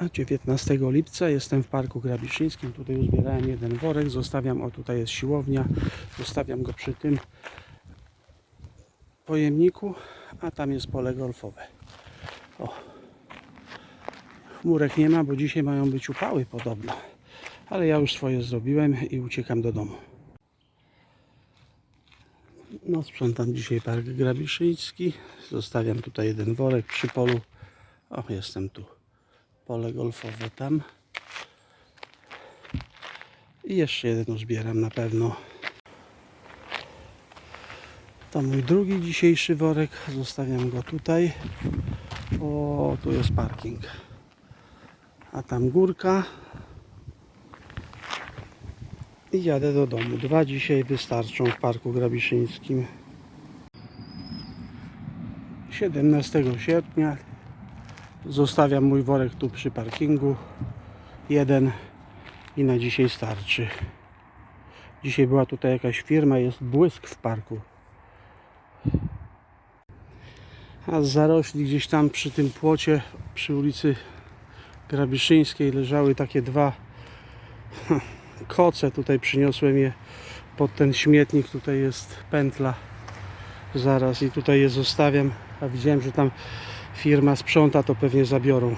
A 19 lipca jestem w Parku Grabiszyńskim. Tutaj uzbierałem jeden worek. Zostawiam, o tutaj jest siłownia. Zostawiam go przy tym pojemniku, a tam jest pole golfowe. O. Chmurek nie ma, bo dzisiaj mają być upały podobno. Ale ja już swoje zrobiłem i uciekam do domu. No, sprzątam dzisiaj Park Grabiszyński. Zostawiam tutaj jeden worek przy polu. O, jestem tu. Pole golfowe tam. I jeszcze jeden zbieram na pewno. To mój drugi dzisiejszy worek. Zostawiam go tutaj. O, tu jest parking. A tam górka. I jadę do domu. Dwa dzisiaj wystarczą w Parku Grabiszyńskim. 17 sierpnia zostawiam mój worek tu przy parkingu. Jeden i na dzisiaj starczy. Dzisiaj była tutaj jakaś firma, jest błysk w parku. A zarośli gdzieś tam przy tym płocie, przy ulicy Grabiszyńskiej leżały takie dwa koce. Tutaj przyniosłem je pod ten śmietnik. Tutaj jest pętla zaraz i tutaj je zostawiam. A widziałem, że tam firma sprząta, to pewnie zabiorą.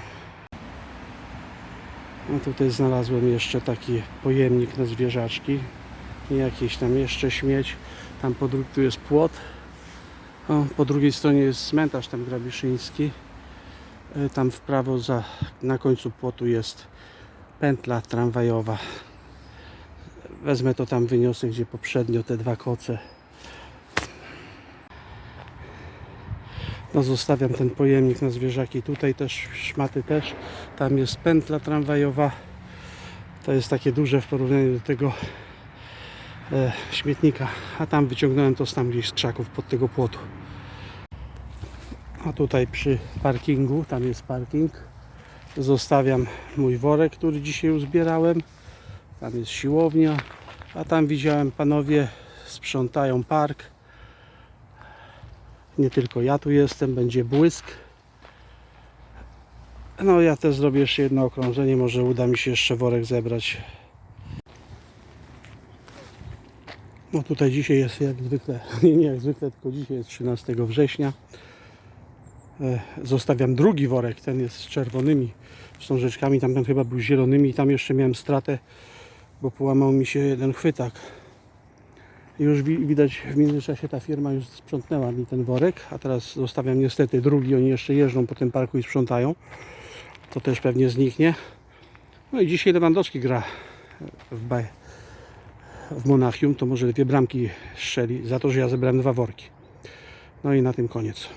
A tutaj znalazłem jeszcze taki pojemnik na zwierzaczki. I jakieś tam jeszcze śmieć. Tam po dru- tu jest płot. O, po drugiej stronie jest cmentarz tam grabiszyński. E, Tam w prawo za, na końcu płotu jest pętla tramwajowa. Wezmę to tam, wyniosę gdzie poprzednio te dwa koce. No zostawiam ten pojemnik na zwierzaki. Tutaj też szmaty też. Tam jest pętla tramwajowa. To jest takie duże w porównaniu do tego e, śmietnika. A tam wyciągnąłem to tam gdzieś z krzaków pod tego płotu. A tutaj przy parkingu, tam jest parking. Zostawiam mój worek, który dzisiaj uzbierałem. Tam jest siłownia. A tam widziałem panowie sprzątają park. Nie tylko ja tu jestem, będzie błysk. No ja też zrobię jeszcze jedno okrążenie, może uda mi się jeszcze worek zebrać. No tutaj dzisiaj jest jak zwykle, nie, nie jak zwykle, tylko dzisiaj jest 13 września. E, Zostawiam drugi worek, ten jest z czerwonymi wstążeczkami, tamten chyba był zielonymi i tam jeszcze miałem stratę, bo połamał mi się jeden chwytak. Już wi- widać w międzyczasie ta firma już sprzątnęła mi ten worek, a teraz zostawiam niestety drugi, oni jeszcze jeżdżą po tym parku i sprzątają. To też pewnie zniknie. No i dzisiaj Lewandowski gra w, w Monachium, to może dwie bramki strzeli za to, że ja zebrałem dwa worki. No i na tym koniec.